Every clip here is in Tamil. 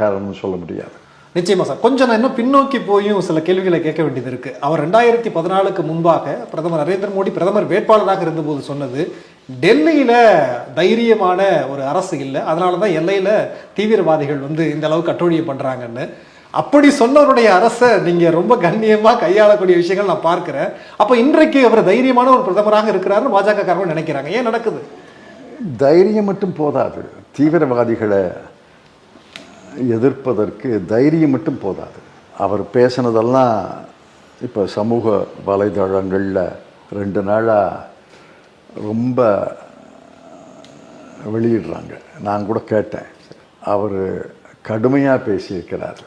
காரணம்னு சொல்ல முடியாது. நிச்சயமா சார். கொஞ்சம் நான் இன்னும் பின்னோக்கி போயும் சில கேள்விகளை கேட்க வேண்டியது இருக்கு. அவர் ரெண்டாயிரத்தி பதினாலுக்கு முன்பாக பிரதமர் நரேந்திர மோடி பிரதமர் வேட்பாளராக இருந்தபோது சொன்னது டெல்லியில தைரியமான ஒரு அரசு இல்லை. அதனால தான் எல்லையில தீவிரவாதிகள் வந்து இந்த அளவுக்கு அட்டூழியம் பண்றாங்கன்னு. அப்படி சொன்னவருடைய அரசை நீங்க ரொம்ப கண்ணியமா கையாளக்கூடிய விஷயங்கள் நான் பார்க்கிறேன். அப்ப இன்றைக்கு அவர் தைரியமான ஒரு பிரதமராக இருக்கிறாருன்னு பாஜக காரங்க நினைக்கிறாங்க. ஏன் நடக்குது? தைரியம் மட்டும் போதாது. தீவிரவாதிகளை எதிர்ப்பதற்கு தைரியம் மட்டும் போதாது. அவர் பேசினதெல்லாம் இப்போ சமூக வலைதளங்களில் ரெண்டு நாளாக ரொம்ப வெளியிடுறாங்க. நான் கூட கேட்டேன். அவர் கடுமையாக பேசியிருக்கிறார்.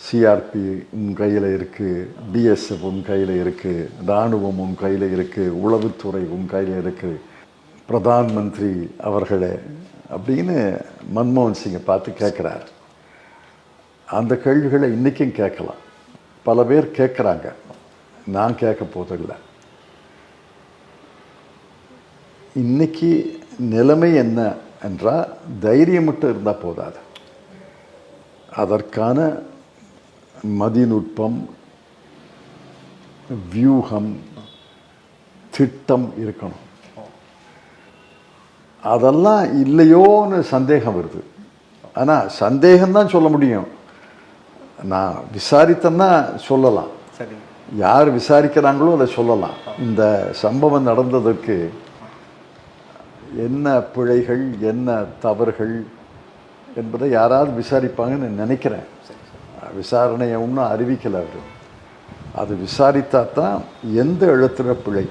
சிஆர்பி உன் கையில் இருக்குது பிஎஸ்எஃப் உன் கையில் இருக்குது இராணுவம் உன் கையில் இருக்குது உளவுத்துறை உன் கையில் இருக்குது பிரதான் மந்திரி அவர்களே அப்படின்னு மன்மோகன் சிங்கை பார்த்து கேட்குறாரு. அந்த கேள்விகளை இன்றைக்கும் கேட்கலாம். பல பேர் கேட்குறாங்க. நான் கேட்க போதில்லை இன்னைக்கு நிலைமை என்ன என்றால் தைரியம் மட்டும் இருந்தால் போதாது. அதற்கான மதிநுட்பம் வியூகம் திட்டம் இருக்கணும். அதெல்லாம் இல்லையோன்னு சந்தேகம் வருது. ஆனால் சந்தேகம்தான் சொல்ல முடியும். நான் விசாரித்தேன்னா சொல்லலாம். சரி. யார் விசாரிக்கிறாங்களோ அதை சொல்லலாம். இந்த சம்பவம் நடந்ததற்கு என்ன பிழைகள் என்ன தவறுகள் என்பதை யாராவது விசாரிப்பாங்கன்னு நினைக்கிறேன். விசாரணையை ஒன்றும் அறிவிக்கலை அவர். அது விசாரித்தா தான் எந்த எழுத்துற பிழை?